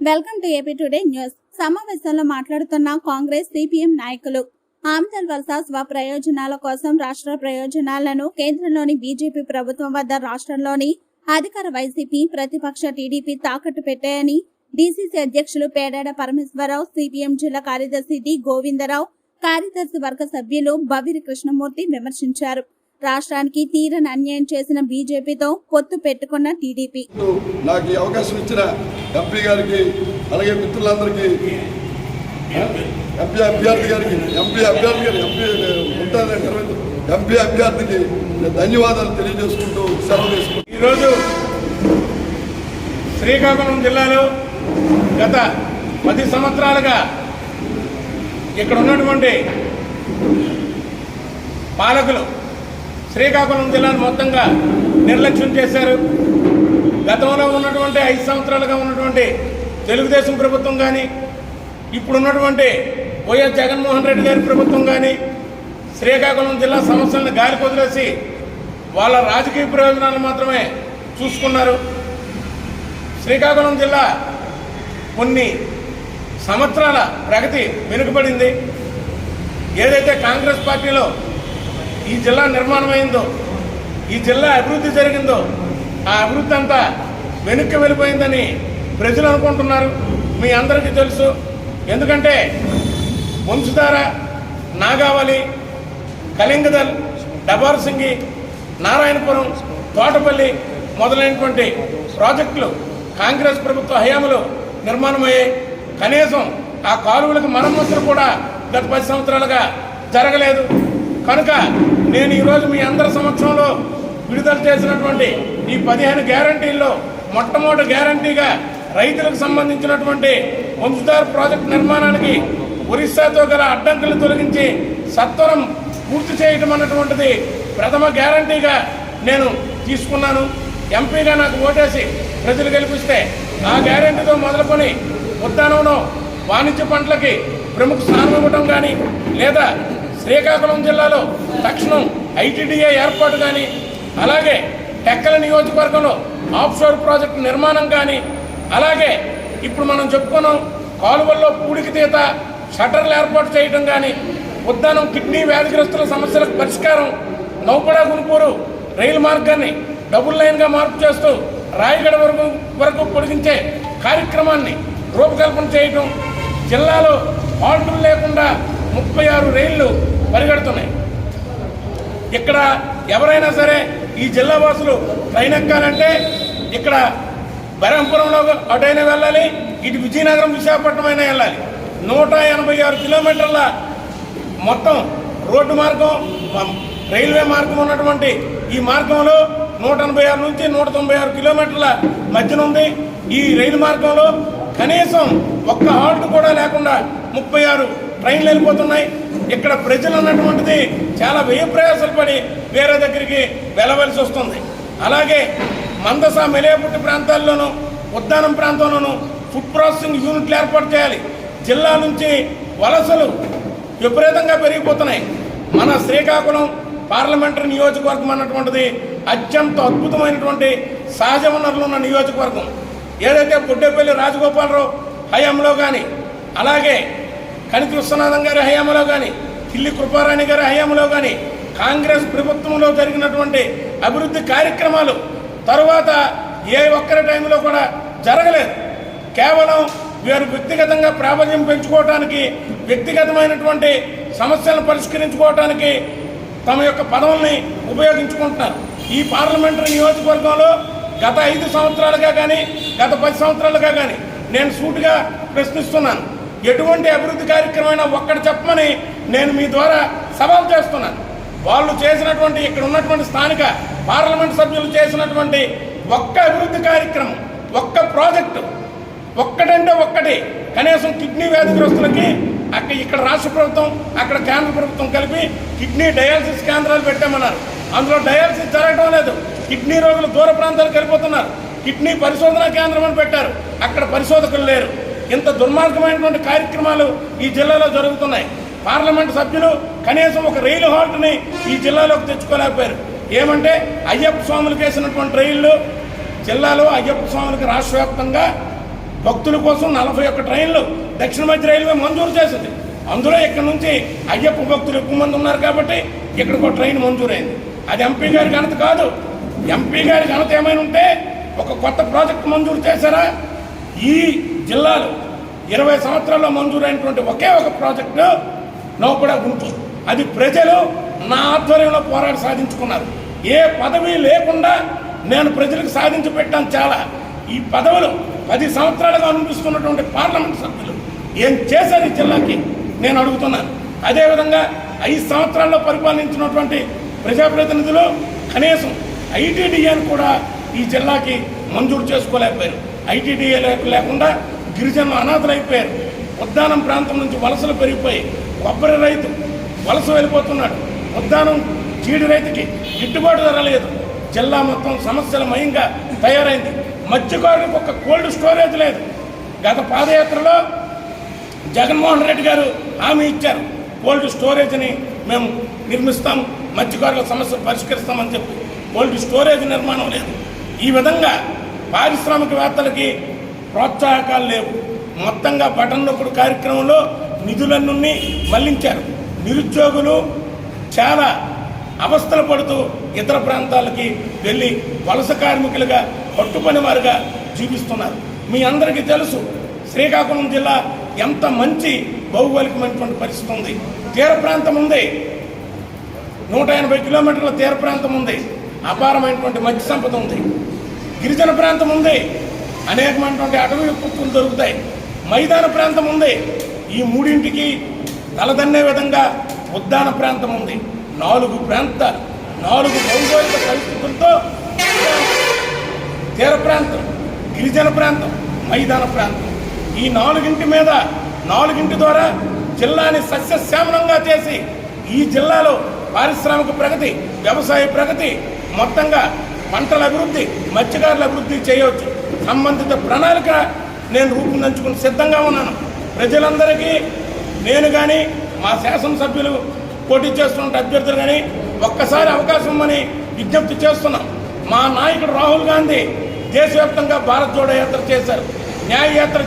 Welcome to AP today news. సమావేశంలో మాట్లాడుతున్న Congress CPM నాయకులు ఆమ్దల్ వలస స్వప్రయోజనాల కోసం రాష్ట్ర ప్రయోజనాలను కేంద్రంలోని బీజేపీ ప్రభుత్వం వద్ద రాష్ట్రంలోని అధికార వైసీపీ ప్రతిపక్ష టీడీపీ తాకట్టు పెట్టాయని డీసీసీ అధ్యక్షులు పేడాడ పరమేశ్వరరావు సిపిఎం జిల్లా కార్యదర్శి డి గోవిందరావు కార్యదర్శి వర్గ సభ్యులు బవిరి కృష్ణమూర్తి విమర్శించారు. రాష్ట్రానికి తీరని అన్యాయం చేసిన బీజేపీతో పొత్తు పెట్టుకున్న టీడీపీ. నాకు ఈ అవకాశం ఇచ్చిన ఎంపీ గారికి అలాగే మిత్రులందరికీ ఎంపీ అభ్యర్థి గారికి ఎంపీ అభ్యర్థి గారికి ఎంపీ ఉంటానండి ఎంపీ అభ్యర్థికి ధన్యవాదాలు తెలియజేసుకుంటూ సెలవు తీసుకుంటూ ఈరోజు శ్రీకాకుళం జిల్లాలో గత పది సంవత్సరాలుగా ఇక్కడ ఉన్నటువంటి పాలకులు శ్రీకాకుళం జిల్లాను మొత్తంగా నిర్లక్ష్యం చేశారు. గతంలో ఉన్నటువంటి ఐదు సంవత్సరాలుగా ఉన్నటువంటి తెలుగుదేశం ప్రభుత్వం కానీ ఇప్పుడున్నటువంటి వైఎస్ జగన్మోహన్ రెడ్డి గారి ప్రభుత్వం కానీ శ్రీకాకుళం జిల్లా సమస్యలను గాలి వదిలేసి వాళ్ళ రాజకీయ ప్రయోజనాలు మాత్రమే చూసుకున్నారు. శ్రీకాకుళం జిల్లా కొన్ని సంవత్సరాల ప్రగతి వెనుకబడింది. ఏదైతే కాంగ్రెస్ పార్టీలో ఈ జిల్లా నిర్మాణమైందో ఈ జిల్లా అభివృద్ధి జరిగిందో ఆ అభివృద్ధి అంతా వెనుక్కి వెళ్ళిపోయిందని ప్రజలు అనుకుంటున్నారు. మీ అందరికీ తెలుసు. ఎందుకంటే వంశధార నాగావళి కళింగదల్ డబార్సింగి నారాయణపురం తోటపల్లి మొదలైనటువంటి ప్రాజెక్టులు కాంగ్రెస్ ప్రభుత్వ హయాంలో నిర్మాణమయ్యాయి. కనీసం ఆ కాలువలకు మరమ్మతులు కూడా గత పది సంవత్సరాలుగా జరగలేదు. కనుక నేను ఈరోజు మీ అందరి సమక్షంలో విడుదల చేసినటువంటి ఈ పదిహేను గ్యారంటీల్లో మొట్టమొదటి గ్యారంటీగా రైతులకు సంబంధించినటువంటి వంశధార ప్రాజెక్టు నిర్మాణానికి ఒరిస్సాతో గల అడ్డంకులు తొలగించి సత్వరం పూర్తి చేయటం అన్నటువంటిది ప్రథమ గ్యారంటీగా నేను తీసుకున్నాను. ఎంపీగా నాకు ఓటేసి ప్రజలు గెలిపిస్తే ఆ గ్యారంటీతో మొదలుకొని ఉద్యానంలో వాణిజ్య పంటలకి ప్రముఖ స్థానం ఇవ్వటం కానీ లేదా శ్రీకాకుళం జిల్లాలో తక్షణం ఐటీడీఏ ఏర్పాటు కానీ అలాగే టెక్కల నియోజకవర్గంలో ఆఫ్షోర్ ప్రాజెక్టు నిర్మాణం కానీ అలాగే ఇప్పుడు మనం చెప్పుకున్నాం కాలువల్లో పూడికి తీత షట్టర్లు ఏర్పాటు చేయడం కానీ ఉద్దానం కిడ్నీ వ్యాధిగ్రస్తుల సమస్యలకు పరిష్కారం నౌపడ గుంపూరు రైలు మార్గాన్ని డబుల్ లైన్గా మార్పు చేస్తూ రాయగడ వరకు వరకు పొడిగించే కార్యక్రమాన్ని రూపకల్పన చేయటం జిల్లాలో హాల్టులు లేకుండా ముప్పై ఆరు రైళ్ళు పరిగెడుతున్నాయి. ఇక్కడ ఎవరైనా సరే ఈ జిల్లా వాసులు ట్రైన్ ఎక్కాలంటే ఇక్కడ బరంపురంలో అటైనా వెళ్ళాలి ఇటు విజయనగరం విశాఖపట్నం అయినా వెళ్ళాలి. నూట ఎనభై ఆరు కిలోమీటర్ల మొత్తం రోడ్డు మార్గం రైల్వే మార్గం ఉన్నటువంటి ఈ మార్గంలో నూట ఎనభై ఆరు నుంచి నూట తొంభై ఆరు కిలోమీటర్ల మధ్యన ఉంది. ఈ రైలు మార్గంలో కనీసం ఒక్క హాల్ట్ కూడా లేకుండా ముప్పై ఆరు ట్రైన్లు వెళ్ళిపోతున్నాయి. ఇక్కడ ప్రజలు అన్నటువంటిది చాలా వ్యయ ప్రయాసాలు పడి వేరే దగ్గరికి వెళ్ళవలసి వస్తుంది. అలాగే మందస మెలేపుట్టి ప్రాంతాల్లోనూ ఉద్దానం ప్రాంతంలోనూ ఫుడ్ ప్రాసెసింగ్ యూనిట్లు ఏర్పాటు చేయాలి. జిల్లా నుంచి వలసలు విపరీతంగా పెరిగిపోతున్నాయి. మన శ్రీకాకుళం పార్లమెంటరీ నియోజకవర్గం అన్నటువంటిది అత్యంత అద్భుతమైనటువంటి సహజ వనరులు ఉన్న నియోజకవర్గం. ఏదైతే బుడ్డేపల్లి రాజగోపాలరావు హయాంలో కానీ అలాగే కనితి విశ్వనాథం గారి హయాంలో కానీ కిల్లి కృపారాణి గారి హయాంలో కానీ కాంగ్రెస్ ప్రభుత్వంలో జరిగినటువంటి అభివృద్ధి కార్యక్రమాలు తరువాత ఏ ఒక్కరి టైంలో కూడా జరగలేదు. కేవలం వీరు వ్యక్తిగతంగా ప్రాబల్యం పెంచుకోవటానికి వ్యక్తిగతమైనటువంటి సమస్యలను పరిష్కరించుకోవటానికి తమ యొక్క పదవుల్ని ఉపయోగించుకుంటున్నారు. ఈ పార్లమెంటరీ నియోజకవర్గంలో గత ఐదు సంవత్సరాలుగా కానీ గత పది సంవత్సరాలుగా కానీ నేను సూటిగా ప్రశ్నిస్తున్నాను. ఎటువంటి అభివృద్ధి కార్యక్రమమైనా ఒక్కటి చెప్పమని నేను మీ ద్వారా సవాల్ చేస్తున్నాను. వాళ్ళు చేసినటువంటి ఇక్కడ ఉన్నటువంటి స్థానిక పార్లమెంట్ సభ్యులు చేసినటువంటి ఒక్క అభివృద్ధి కార్యక్రమం ఒక్క ప్రాజెక్టు ఒక్కటంటే ఒక్కటి కనీసం కిడ్నీ వ్యాధిగ్రస్తులకి అక్కడ ఇక్కడ రాష్ట్ర ప్రభుత్వం అక్కడ కేంద్ర ప్రభుత్వం కలిపి కిడ్నీ డయాలసిస్ కేంద్రాలు పెట్టామన్నారు. అందులో డయాలసిస్ జరగడం లేదు. కిడ్నీ రోగులు దూర ప్రాంతాలకు వెళ్ళిపోతున్నారు. కిడ్నీ పరిశోధనా కేంద్రం అని పెట్టారు. అక్కడ పరిశోధకులు లేరు. ఇంత దుర్మార్గమైనటువంటి కార్యక్రమాలు ఈ జిల్లాలో జరుగుతున్నాయి. పార్లమెంట్ సభ్యులు కనీసం ఒక రైలు హాల్ట్ని ఈ జిల్లాలోకి తెచ్చుకోలేకపోయారు. ఏమంటే అయ్యప్ప స్వాములకు వేసినటువంటి రైళ్ళు జిల్లాలో అయ్యప్ప స్వాములకు రాష్ట్ర వ్యాప్తంగా భక్తుల కోసం నలభై ఒక్క ట్రైన్లు దక్షిణ మధ్య రైల్వే మంజూరు చేసింది. అందులో ఇక్కడ నుంచి అయ్యప్ప భక్తులు ఎక్కువ మంది ఉన్నారు కాబట్టి ఇక్కడికి ఒక ట్రైన్ మంజూరైంది. అది ఎంపీ గారి ఘనత కాదు. ఎంపీ గారి ఘనత ఏమైనా ఉంటే ఒక కొత్త ప్రాజెక్ట్ మంజూరు చేశారా? ఈ జిల్లాలో ఇరవై సంవత్సరాల్లో మంజూరైనటువంటి ఒకే ఒక ప్రాజెక్టు నౌకడ గుంటూరు. అది ప్రజలు నా ఆధ్వర్యంలో పోరాట సాధించుకున్నారు. ఏ పదవి లేకుండా నేను ప్రజలకు సాధించి పెట్టాను చాలా. ఈ పదవులు పది సంవత్సరాలుగా అనిపిస్తున్నటువంటి పార్లమెంట్ సభ్యులు ఏం చేశారు ఈ జిల్లాకి? నేను అడుగుతున్నాను. అదేవిధంగా ఐదు సంవత్సరాల్లో పరిపాలించినటువంటి ప్రజాప్రతినిధులు కనీసం ఐటీడీఏని కూడా ఈ జిల్లాకి మంజూరు చేసుకోలేకపోయారు. ఐటీడీఏ లేకుండా గిరిజనులు అనాథలైపోయారు. ఉద్దానం ప్రాంతం నుంచి వలసలు పెరిగిపోయి కొబ్బరి రైతు వలస వెళ్ళిపోతున్నాడు. ఉద్దానం చీడి రైతుకి గిట్టుబాటు ధర లేదు. జిల్లా మొత్తం సమస్యల మయంగా తయారైంది. మత్స్యకారులకు ఒక కోల్డ్ స్టోరేజ్ లేదు. గత పాదయాత్రలో జగన్మోహన్ రెడ్డి గారు హామీ ఇచ్చారు. కోల్డ్ స్టోరేజ్ని మేము నిర్మిస్తాం మత్స్యకారుల సమస్యలు పరిష్కరిస్తామని చెప్పి. కోల్డ్ స్టోరేజ్ నిర్మాణం లేదు. ఈ విధంగా పారిశ్రామికవేత్తలకి ప్రోత్సాహకాలు లేవు. మొత్తంగా బటన్ నొప్పుడు కార్యక్రమంలో నిధులన్నీ మళ్ళించారు. నిరుద్యోగులు చాలా అవస్థలు పడుతూ ఇతర ప్రాంతాలకి వెళ్ళి వలస కార్మికులుగా పట్టుపని వారుగా జీవిస్తున్నారు. మీ అందరికీ తెలుసు శ్రీకాకుళం జిల్లా ఎంత మంచి భౌగోళికమైనటువంటి పరిస్థితి ఉంది. తీర ప్రాంతం ఉంది. నూట ఎనభై కిలోమీటర్ల తీర ప్రాంతం ఉంది. అపారమైనటువంటి మత్స్య సంపద ఉంది. గిరిజన ప్రాంతం ఉంది. అనేకమైనటువంటి అటవీ ఉత్పత్తులు దొరుకుతాయి. మైదాన ప్రాంతం ఉంది. ఈ మూడింటికి తలదన్నే విధంగా ఉద్దాన ప్రాంతం ఉంది. నాలుగు ప్రాంత నాలుగు భౌగోళిక పరిస్థితులతో తీర ప్రాంతం గిరిజన ప్రాంతం మైదాన ప్రాంతం. ఈ నాలుగింటి మీద నాలుగింటి ద్వారా జిల్లాని సస్యశ్యామలంగా చేసి ఈ జిల్లాలో పారిశ్రామిక ప్రగతి వ్యవసాయ ప్రగతి మొత్తంగా పంటల అభివృద్ధి మత్స్యకారుల అభివృద్ధి చేయవచ్చు. సంబంధిత ప్రణాళిక నేను రూపొందించుకుని సిద్ధంగా ఉన్నాను. ప్రజలందరికీ నేను కానీ మా శాసనసభ్యులు పోటీ చేస్తున్న అభ్యర్థులు కానీ ఒక్కసారి అవకాశం ఇవ్వమని విజ్ఞప్తి చేస్తున్నాం. మా నాయకుడు రాహుల్ గాంధీ దేశవ్యాప్తంగా భారత్ జోడో యాత్ర చేశారు. న్యాయ యాత్ర